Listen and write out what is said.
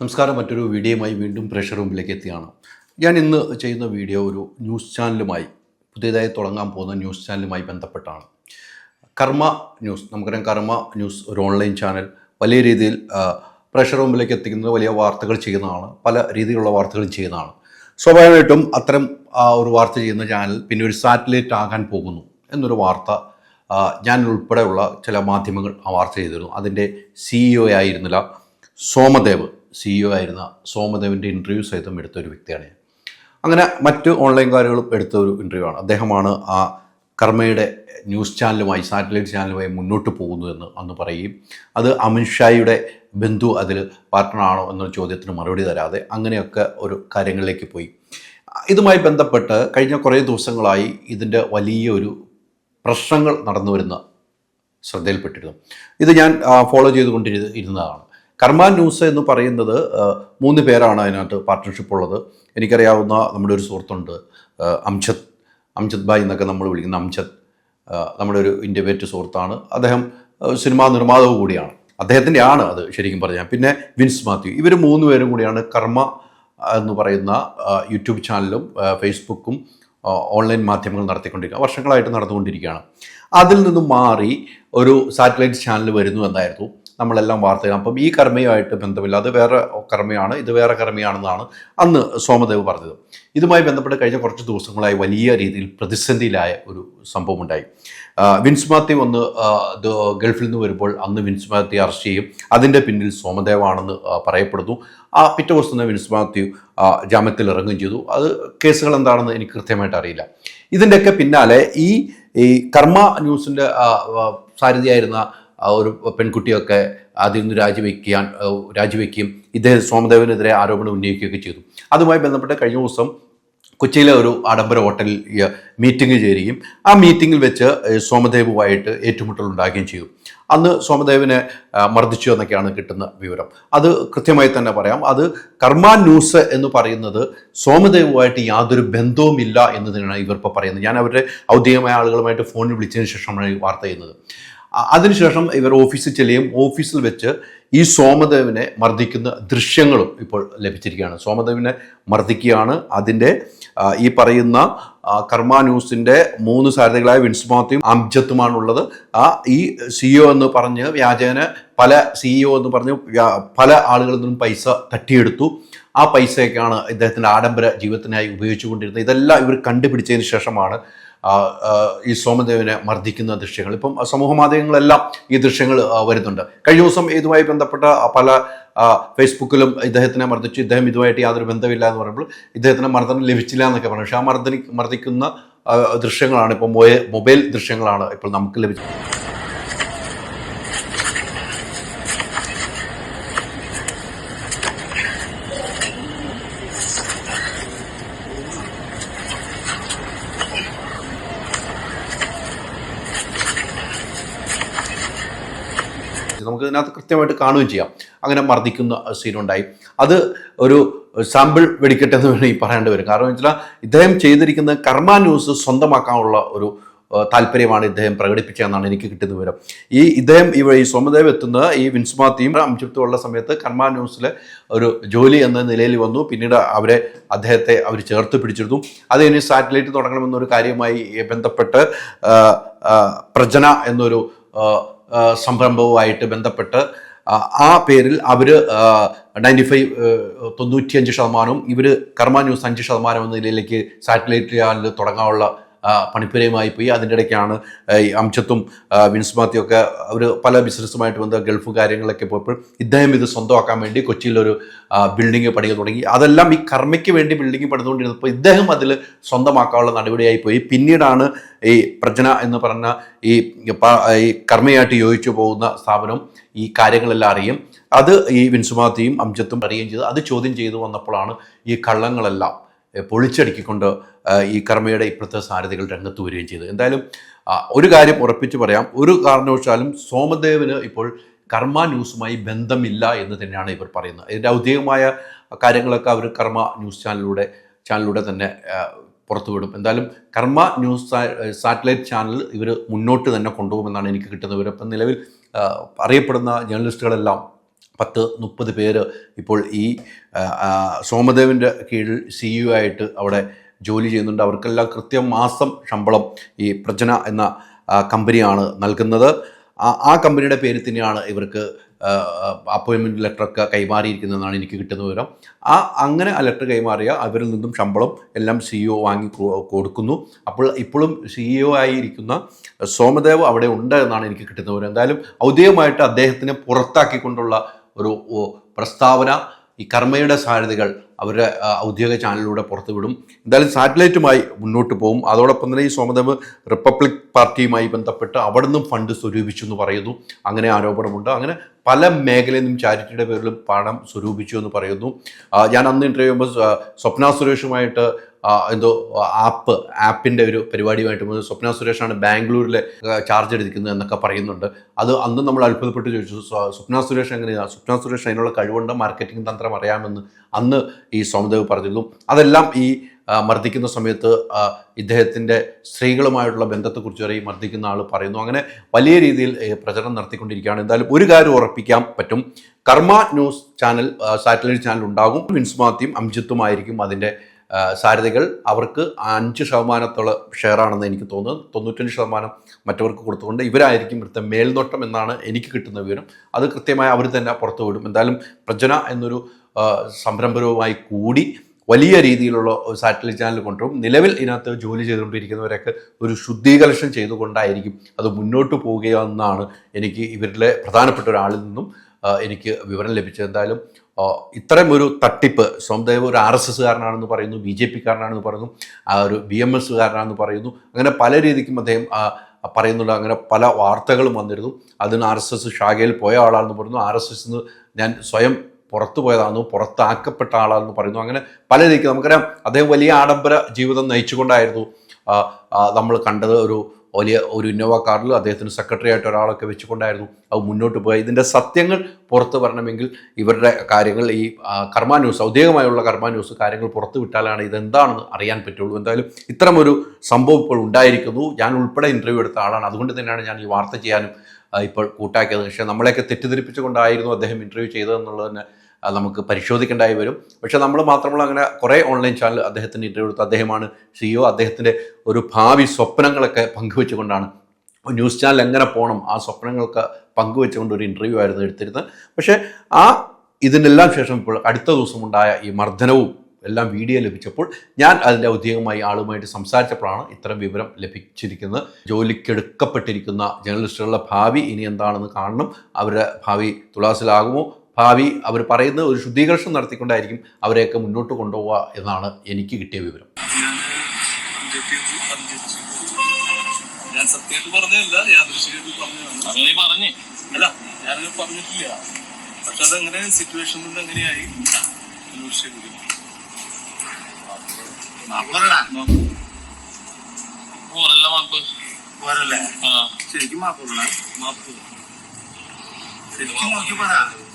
നമസ്കാരം. മറ്റൊരു വീഡിയോയുമായി വീണ്ടും പ്രഷർ റൂമിലേക്ക് എത്തിയാണ്. ഞാൻ ഇന്ന് ചെയ്യുന്ന വീഡിയോ ഒരു ന്യൂസ് ചാനലുമായി പുതിയതായി തുടങ്ങാൻ പോകുന്ന ന്യൂസ് ചാനലുമായി ബന്ധപ്പെട്ടാണ്. കർമ്മ ന്യൂസ് നമുക്കറിയാം കർമ്മ ന്യൂസ് ഒരു ഓൺലൈൻ ചാനൽ. വലിയ രീതിയിൽ പ്രഷർ റൂമിലേക്ക് എത്തിക്കുന്നത് വലിയ വാർത്തകൾ ചെയ്യുന്നതാണ് പല രീതിയിലുള്ള വാർത്തകളും ചെയ്യുന്നതാണ്. സ്വാഭാവികമായിട്ടും അത്തരം ഒരു വാർത്ത ചെയ്യുന്ന ചാനൽ പിന്നെ ഒരു സാറ്റലൈറ്റ് ആകാൻ പോകുന്നു എന്നൊരു വാർത്ത ഞാൻ ഉൾപ്പെടെയുള്ള ചില മാധ്യമങ്ങൾ ആ വാർത്ത ചെയ്തിരുന്നു. അതിന്റെ സിഇഒ ആയിരുന്നില്ല സോമദേവ്. സിഇഒ ആയിരുന്ന സോമദേവിന്റെ ഇന്റർവ്യൂ സഹിതം എടുത്ത ഒരു വ്യക്തിയാണ് ഞാൻ. അങ്ങനെ മറ്റ് ഓൺലൈൻകാരുകളും എടുത്ത ഒരു ഇന്റർവ്യൂ ആണ്. അദ്ദേഹമാണ് ആ കർമ്മയുടെ ന്യൂസ് ചാനലുമായി സാറ്റലൈറ്റ് ചാനലുമായി മുന്നോട്ട് പോകുന്നു എന്ന് അന്ന് പറയുകയും അത് അമിത്ഷായുടെ ബന്ധു അതിൽ പാർട്ട്ണറാണോ എന്നൊരു ചോദ്യത്തിന് മറുപടി തരാതെ അങ്ങനെയൊക്കെ ഒരു കാര്യങ്ങളിലേക്ക് പോയി. ഇതുമായി ബന്ധപ്പെട്ട് കഴിഞ്ഞ കുറേ ദിവസങ്ങളായി ഇതിന്റെ വലിയൊരു പ്രശ്നങ്ങൾ നടന്നു വരുന്ന ശ്രദ്ധയിൽപ്പെട്ടിരുന്നു. ഇത് ഞാൻ ഫോളോ ചെയ്തുകൊണ്ടിരുന്ന ഇരുന്നതാണ്. കർമ്മ ന്യൂസ് എന്ന് പറയുന്നത് മൂന്ന് പേരാണ് അതിനകത്ത് പാർട്ട്ണർഷിപ്പ് ഉള്ളത്. എനിക്കറിയാവുന്ന നമ്മുടെ ഒരു സുഹൃത്തുണ്ട് അംജദ് അംജദ് ഭായ് എന്നൊക്കെ നമ്മൾ വിളിക്കുന്ന അംജദ് നമ്മുടെ ഒരു ഇന്റർവേറ്റ് സുഹൃത്താണ്. അദ്ദേഹം സിനിമാ നിർമ്മാതാവ് കൂടിയാണ്. അദ്ദേഹത്തിന്റെ ആണ് അത് ശരിക്കും പറഞ്ഞാൽ. പിന്നെ വിൻസ് മാത്യു. ഇവർ മൂന്ന് പേരും കൂടിയാണ് കർമ്മ എന്ന് പറയുന്ന യൂട്യൂബ് ചാനലും ഫേസ്ബുക്കും ഓൺലൈൻ മാധ്യമങ്ങൾ നടത്തിക്കൊണ്ടിരിക്കുക വർഷങ്ങളായിട്ട് നടന്നുകൊണ്ടിരിക്കുകയാണ്. അതിൽ നിന്നും മാറി ഒരു സാറ്റലൈറ്റ് ചാനൽ വരുന്നു എന്നായിരുന്നു. നമ്മളെല്ലാം വാർത്തയാണ്. അപ്പം ഈ കർമ്മയുമായിട്ട് ബന്ധമില്ല. അത് വേറെ കർമ്മയാണ് ഇത് വേറെ കർമ്മയാണെന്നാണ് അന്ന് സോമദേവ് പറഞ്ഞത്. ഇതുമായി ബന്ധപ്പെട്ട് കഴിഞ്ഞ കുറച്ച് ദിവസങ്ങളായി വലിയ രീതിയിൽ പ്രതിസന്ധിയിലായ ഒരു സംഭവം ഉണ്ടായി വിൻസ് മാത്യു ഒന്ന് ഗൾഫിൽ നിന്ന് വരുമ്പോൾ അന്ന് വിൻസ് മാത്യു അറസ്റ്റ് ചെയ്യും. അതിന്റെ പിന്നിൽ സോമദേവാണെന്ന് പറയപ്പെടുന്നു. ആ പിറ്റേ ദിവസം തന്നെ വിൻസ് മാത്യു ജാമ്യത്തിൽ ഇറങ്ങുകയും ചെയ്തു. അത് കേസുകൾ എന്താണെന്ന് എനിക്ക് കൃത്യമായിട്ട് അറിയില്ല. ഇതിന്റെയൊക്കെ പിന്നാലെ ഈ ഈ കർമ്മ ന്യൂസിന്റെ സാരഥിയായിരുന്ന ആ ഒരു പെൺകുട്ടിയൊക്കെ അതിൽ നിന്ന് രാജിവെക്കാൻ രാജിവെക്കുകയും ഇദ്ദേഹം സോമദേവനെതിരെ ആരോപണം ഉന്നയിക്കുകയൊക്കെ ചെയ്തു. അതുമായി ബന്ധപ്പെട്ട് കഴിഞ്ഞ ദിവസം കൊച്ചിയിലെ ഒരു ആഡംബര ഹോട്ടലിൽ മീറ്റിംഗ് ചേരുകയും ആ മീറ്റിങ്ങിൽ വെച്ച് സോമദേവുമായിട്ട് ഏറ്റുമുട്ടൽ ഉണ്ടാകുകയും ചെയ്തു. അന്ന് സോമദേവിനെ മർദ്ദിച്ചു എന്നൊക്കെയാണ് കിട്ടുന്ന വിവരം. അത് കൃത്യമായി തന്നെ പറയാം. അത് കർമാ ന്യൂസ് എന്ന് പറയുന്നത് സോമദേവുമായിട്ട് യാതൊരു ബന്ധവുമില്ല എന്ന് തന്നെയാണ് ഇവർ ഇപ്പോൾ പറയുന്നത്. ഞാൻ അവരുടെ ഔദ്യോഗികമായ ആളുകളുമായിട്ട് ഫോണിൽ വിളിച്ചതിന് ശേഷമാണ് ഈ വാർത്ത ചെയ്യുന്നത്. അതിനുശേഷം ഇവർ ഓഫീസിൽ ചെല്ലുകയും ഓഫീസിൽ വെച്ച് ഈ സോമദേവിനെ മർദ്ദിക്കുന്ന ദൃശ്യങ്ങളും ഇപ്പോൾ ലഭിച്ചിരിക്കുകയാണ്. സോമദേവിനെ മർദ്ദിക്കുകയാണ്. അതിന്റെ ഈ പറയുന്ന കർമ്മ ന്യൂസിന്റെ മൂന്ന് സാരഥികളായ വിൻസ് മാത്യും അംജത്തുമാണുള്ളത്. ആ ഈ സിഇഒ എന്ന് പറഞ്ഞ് വ്യാജേന പല സിഇഒ എന്ന് പറഞ്ഞ് പല ആളുകളിൽ നിന്നും പൈസ തട്ടിയെടുത്തു. ആ പൈസയൊക്കെയാണ് ഇദ്ദേഹത്തിന്റെ ആഡംബര ജീവിതത്തിനായി ഉപയോഗിച്ചുകൊണ്ടിരുന്നത്. ഇതെല്ലാം ഇവർ കണ്ടുപിടിച്ചതിന് ശേഷമാണ് ഈ സോമദേവനെ മർദ്ദിക്കുന്ന ദൃശ്യങ്ങൾ. ഇപ്പം സമൂഹ മാധ്യമങ്ങളെല്ലാം ഈ ദൃശ്യങ്ങൾ വരുന്നുണ്ട്. കഴിഞ്ഞ ദിവസം ഇതുമായി ബന്ധപ്പെട്ട പല ഫേസ്ബുക്കിലും ഇദ്ദേഹത്തിനെ മർദ്ദിച്ചു ഇദ്ദേഹം ഇതുമായിട്ട് യാതൊരു ബന്ധമില്ല എന്ന് പറയുമ്പോൾ ഇദ്ദേഹത്തിന് മർദ്ദനം ലഭിച്ചില്ല എന്നൊക്കെ പറഞ്ഞു. പക്ഷേ ആ മർദ്ദനി മർദ്ദിക്കുന്ന ദൃശ്യങ്ങളാണ് ഇപ്പോൾ മൊബൈൽ ദൃശ്യങ്ങളാണ് ഇപ്പോൾ നമുക്ക് ലഭിച്ചത്. നമുക്ക് ഇതിനകത്ത് കൃത്യമായിട്ട് കാണുകയും ചെയ്യാം. അങ്ങനെ മർദ്ദിക്കുന്ന സീനുണ്ടായി. അത് ഒരു സാമ്പിൾ വെടിക്കട്ടെ എന്ന് വേണമെങ്കിൽ പറയേണ്ടി വരും. കാരണം വെച്ചാൽ ഇദ്ദേഹം ചെയ്തിരിക്കുന്ന കർമ്മ ന്യൂസ് സ്വന്തമാക്കാനുള്ള ഒരു താല്പര്യമാണ് ഇദ്ദേഹം പ്രകടിപ്പിച്ചതെന്നാണ് എനിക്ക് കിട്ടുന്ന വിവരം. ഈ ഇദ്ദേഹം ഇവ ഈ സോമദേവ് എത്തുന്ന ഈ വിൻസ്മാത്തിയും അംശത്തും ഉള്ള സമയത്ത് കർമ്മ ന്യൂസിലെ ഒരു ജോലി എന്ന നിലയിൽ വന്നു. പിന്നീട് അവരെ അദ്ദേഹത്തെ അവർ ചേർത്ത് പിടിച്ചെടുത്തു അത് ഇനി സാറ്റലൈറ്റ് തുടങ്ങണമെന്നൊരു കാര്യവുമായി ബന്ധപ്പെട്ട് പ്രജന എന്നൊരു സംരംഭവുമായിട്ട് ബന്ധപ്പെട്ട് ആ, പേരിൽ അവർ നയന്റി ഫൈവ് തൊണ്ണൂറ്റിയഞ്ച് ശതമാനവും ഇവർ കർമ്മ ന്യൂസ് അഞ്ച് ശതമാനം എന്ന നിലയിലേക്ക് സാറ്റലൈറ്റ് ചാനൽ തുടങ്ങാനുള്ള പണിപ്പുരയുമായി പോയി. അതിന്റെ ഇടയ്ക്കാണ് അംശത്തും ആ, വിൻസ് മാത്യു ഒക്കെ അവർ പല ബിസിനസ്സുമായിട്ട് ബന്ധ ഗൾഫ് കാര്യങ്ങളൊക്കെ പോയപ്പോൾ ഇദ്ദേഹം ഇത് സ്വന്തമാക്കാൻ വേണ്ടി കൊച്ചിയിലൊരു ബിൽഡിംഗ് പണികൾ തുടങ്ങി. അതെല്ലാം ഈ കർമ്മയ്ക്ക് വേണ്ടി ബിൽഡിംഗ് പണിതുകൊണ്ടിരുന്നപ്പോൾ ഇദ്ദേഹം അതിൽ സ്വന്തമാക്കാനുള്ള നടപടിയായി പോയി. പിന്നീടാണ് ഈ പ്രജന എന്ന് പറഞ്ഞ ഈ ഈ കർമ്മയായിട്ട് യോജിച്ചു പോകുന്ന സ്ഥാപനം ഈ കാര്യങ്ങളെല്ലാം അറിയും. അത് ഈ വിൻസുമാത്തിയും അംജത്തും അറിയുകയും ചെയ്ത്. അത് ചോദ്യം ചെയ്തു വന്നപ്പോഴാണ് ഈ കള്ളങ്ങളെല്ലാം പൊളിച്ചടുക്കിക്കൊണ്ട് ഈ കർമ്മയുടെ ഇപ്പോഴത്തെ സാരഥികൾ രംഗത്ത് വരികയും ചെയ്തു. എന്തായാലും ഒരു കാര്യം ഉറപ്പിച്ച് പറയാം. ഒരു കാരണവശാലും സോമദേവന് ഇപ്പോൾ കർമ്മ ന്യൂസുമായി ബന്ധമില്ല എന്ന് തന്നെയാണ് ഇവർ പറയുന്നത്. ഇതിന്റെ ഔദ്യോഗികമായ കാര്യങ്ങളൊക്കെ അവർ കർമ്മ ന്യൂസ് ചാനലിലൂടെ ചാനലിലൂടെ തന്നെ പുറത്തുവിടും. എന്തായാലും കർമ്മ ന്യൂസ് സാറ്റലൈറ്റ് ചാനൽ ഇവർ മുന്നോട്ട് തന്നെ കൊണ്ടുപോകുമെന്നാണ് എനിക്ക് കിട്ടുന്നത്. ഇവരപ്പം നിലവിൽ അറിയപ്പെടുന്ന ജേർണലിസ്റ്റുകളെല്ലാം പത്ത് മുപ്പത് പേര് ഇപ്പോൾ ഈ സോമദേവിന്റെ കീഴിൽ സി യു ആയിട്ട് അവിടെ ജോലി ചെയ്യുന്നുണ്ട്. അവർക്കെല്ലാം കൃത്യം മാസം ശമ്പളം ഈ പ്രജന എന്ന കമ്പനിയാണ് നൽകുന്നത്. ആ- കമ്പനിയുടെ പേരിൽ തന്നെയാണ് ഇവർക്ക് അപ്പോയിൻമെന്റ് ലെറ്ററൊക്കെ കൈമാറിയിരിക്കുന്നതെന്നാണ് എനിക്ക് കിട്ടുന്ന വിവരം. ആ അങ്ങനെ ആ ലെറ്റർ കൈമാറിയ അവരിൽ നിന്നും ശമ്പളം എല്ലാം സി ഇ ഒ വാങ്ങി കൊടുക്കുന്നു. അപ്പോൾ ഇപ്പോഴും സി ഇ ഒ ആയിരിക്കുന്ന സോമദേവ് അവിടെ ഉണ്ട് എന്നാണ് എനിക്ക് കിട്ടുന്ന വിവരം. എന്തായാലും ഔദ്യോഗികമായിട്ട് അദ്ദേഹത്തിനെ പുറത്താക്കിക്കൊണ്ടുള്ള ഒരു പ്രസ്താവന ഈ കർമ്മയുടെ സാധ്യതകൾ അവരുടെ ഔദ്യോഗിക ചാനലിലൂടെ പുറത്തുവിടും. എന്തായാലും സാറ്റലൈറ്റുമായി മുന്നോട്ട് പോകും. അതോടൊപ്പം തന്നെ ഈ സോമദേവ് റിപ്പബ്ലിക് പാർട്ടിയുമായി ബന്ധപ്പെട്ട് അവിടെ നിന്നും ഫണ്ട് സ്വരൂപിച്ചു എന്ന് പറയുന്നു. അങ്ങനെ ആരോപണമുണ്ട്. അങ്ങനെ പല മേഖലയിൽ നിന്നും ചാരിറ്റിയുടെ പേരിലും പണം സ്വരൂപിച്ചു എന്ന് പറയുന്നു. ഞാൻ അന്ന് ഇന്റർവ്യൂ ചെയ്യുമ്പോൾ സ്വപ്ന സുരേഷുമായിട്ട് എന്തോ ആപ്പ് ആപ്പിന്റെ ഒരു പരിപാടിയുമായിട്ട് പോകുന്നത് സ്വപ്ന സുരേഷാണ് ബാംഗ്ലൂരിലെ ചാർജ് എടുക്കുന്നത് എന്നൊക്കെ പറയുന്നുണ്ട്. അത് അന്ന് നമ്മൾ അത്ഭുതപ്പെട്ട് ചോദിച്ചു സ്വപ്ന സുരേഷ് എങ്ങനെയാണ് സ്വപ്ന സുരേഷ് അതിനുള്ള കഴിവുണ്ട്? മാർക്കറ്റിംഗ് തന്ത്രം അറിയാമെന്ന്. അന്ന് ഈ സോമദേവ് പറഞ്ഞിരുന്നു. അതെല്ലാം ഈ മർദ്ദിക്കുന്ന സമയത്ത് ഇദ്ദേഹത്തിന്റെ സ്ത്രീകളുമായിട്ടുള്ള ബന്ധത്തെക്കുറിച്ച് വരെ ഈ മർദ്ദിക്കുന്ന ആൾ പറയുന്നു. അങ്ങനെ വലിയ രീതിയിൽ പ്രചരണം നടത്തിക്കൊണ്ടിരിക്കുകയാണ്. എന്തായാലും ഒരു കാര്യം ഉറപ്പിക്കാൻ പറ്റും. Karma news channel satellite channel ഉണ്ടാകും. വിൻസ് മാത്തിയും അംജിത്തുമായിരിക്കും അതിന്റെ സാരഥികൾ അവർക്ക് അഞ്ച് ശതമാനത്തോളം ഷെയറാണെന്ന് എനിക്ക് തോന്നുന്നു. തൊണ്ണൂറ്റഞ്ച് ശതമാനം മറ്റവർക്ക് കൊടുത്തുകൊണ്ട് ഇവരായിരിക്കും ഇവിടുത്തെ മേൽനോട്ടം എന്നാണ് എനിക്ക് കിട്ടുന്ന വിവരം. അത് കൃത്യമായി അവർ തന്നെ പുറത്തു വിടും. എന്തായാലും പ്രജന എന്നൊരു ആ, സംരംഭവുമായി കൂടി വലിയ രീതിയിലുള്ള സാറ്റലൈറ്റ് ചാനൽ കൊണ്ടുവരും. നിലവിൽ ഇതിനകത്ത് ജോലി ചെയ്തുകൊണ്ടിരിക്കുന്നവരൊക്കെ ഒരു ശുദ്ധീകരണം ചെയ്തുകൊണ്ടായിരിക്കും അത് മുന്നോട്ട് പോവുകയെന്നാണ് എനിക്ക് ഇവരിലെ പ്രധാനപ്പെട്ട ഒരാളിൽ നിന്നും എനിക്ക് വിവരം ലഭിച്ചത്. എന്തായാലും ഇത്തരം ഒരു തട്ടിപ്പ് സ്വന്തം ഒരു ആർ എസ് എസ്സുകാരനാണെന്ന് പറയുന്നു ബി ജെ പിക്കാരനാണെന്ന് പറയുന്നു ആ ഒരു ബി എം എസ്സുകാരനാണെന്ന് പറയുന്നു അങ്ങനെ പല രീതിക്കും അദ്ദേഹം പറയുന്നുണ്ട് അങ്ങനെ പല വാർത്തകളും വന്നിരുന്നു. അതിന് ആർ എസ് എസ് ശാഖയിൽ പോയ ആളാണെന്ന് പറയുന്നു. ആർ എസ് എസ് ഞാൻ സ്വയം പുറത്തു പോയതാണെന്നു പുറത്താക്കപ്പെട്ട ആളാണെന്ന് പറയുന്നു. അങ്ങനെ പല രീതിക്ക് നമുക്കറിയാം അദ്ദേഹം വലിയ ആഡംബര ജീവിതം നയിച്ചുകൊണ്ടായിരുന്നു നമ്മൾ കണ്ടത് ഒരു വലിയ ഒരു ഇന്നോവ കാറിൽ അദ്ദേഹത്തിന് സെക്രട്ടറി ആയിട്ട് ഒരാളൊക്കെ വെച്ചുകൊണ്ടായിരുന്നു അത് മുന്നോട്ട് പോയി ഇതിന്റെ സത്യങ്ങൾ പുറത്ത് വരണമെങ്കിൽ ഇവരുടെ കാര്യങ്ങൾ ഈ കർമാ കർമ്മ ന്യൂസ് ഔദ്യോഗികമായുള്ള കർമ്മ ന്യൂസ് കാര്യങ്ങൾ പുറത്ത് വിട്ടാലാണ് ഇതെന്താണെന്ന് അറിയാൻ പറ്റുള്ളൂ. എന്തായാലും ഇത്തരമൊരു സംഭവം ഇപ്പോൾ ഉണ്ടായിരിക്കുന്നു. ഞാൻ ഉൾപ്പെടെ ഇന്റർവ്യൂ എടുത്ത ആളാണ്. അതുകൊണ്ട് തന്നെയാണ് ഞാൻ ഈ വാർത്ത ചെയ്യാനും ഇപ്പോൾ കൂട്ടാക്കിയത്. പക്ഷേ നമ്മളെയൊക്കെ തെറ്റിദ്ധരിപ്പിച്ചുകൊണ്ടായിരുന്നു അദ്ദേഹം ഇന്റർവ്യൂ ചെയ്തതെന്നുള്ളത് തന്നെ. നമുക്ക് പരിശോധിക്കേണ്ടായി വരും. പക്ഷേ നമ്മൾ മാത്രമല്ല അങ്ങനെ കുറേ ഓൺലൈൻ ചാനൽ അദ്ദേഹത്തിന്റെ ഇന്റർവ്യൂ എടുത്ത് അദ്ദേഹമാണ് സിഇഒ അദ്ദേഹത്തിന്റെ ഒരു ഭാവി സ്വപ്നങ്ങളൊക്കെ പങ്കുവെച്ചുകൊണ്ടാണ്. ന്യൂസ് ചാനൽ എങ്ങനെ പോകണം ആ സ്വപ്നങ്ങൾക്ക് പങ്കുവെച്ചുകൊണ്ട് ഒരു ഇന്റർവ്യൂ ആയിരുന്നു എടുത്തിരുന്നത്. പക്ഷേ ആ ഇതിനെല്ലാം ശേഷം ഇപ്പോൾ അടുത്ത ദിവസം ഉണ്ടായ ഈ മർദ്ദനവും എല്ലാം വീഡിയോ ലഭിച്ചപ്പോൾ ഞാൻ അതിന്റെ ഔദ്യോഗികമായി ആളുമായിട്ട് സംസാരിച്ചപ്പോഴാണ് ഇത്തരം വിവരം ലഭിച്ചിരിക്കുന്നത്. ജോലിക്കെടുക്കപ്പെട്ടിരിക്കുന്ന ജേർണലിസ്റ്റുകളുടെ ഭാവി ഇനി എന്താണെന്ന് കാണണം. അവരുടെ ഭാവി തുലാസിലാകുമോ? ഭാവി അവർ പറയുന്ന ഒരു ശുദ്ധീകരണം നടത്തിക്കൊണ്ടായിരിക്കും അവരെയൊക്കെ മുന്നോട്ട് കൊണ്ടുപോവുക എന്നാണ് എനിക്ക് കിട്ടിയ വിവരം. ഞാൻ സത്യമായിട്ട് പറഞ്ഞതല്ല യാദൃശ്ചികമായിട്ട് പറഞ്ഞതാണ്. അത് നീ പറഞ്ഞേ? അല്ല ഞാനത് പറഞ്ഞിട്ടില്ല. പക്ഷെ അതെങ്ങനെ സിറ്റുവേഷൻ കൊണ്ട് ശരിക്കും മാപ്പ്? മാപ്പ് ശരിക്കും നോക്കി പറ മാപ്പ് കൈകൂട്ടി പറഞ്ഞു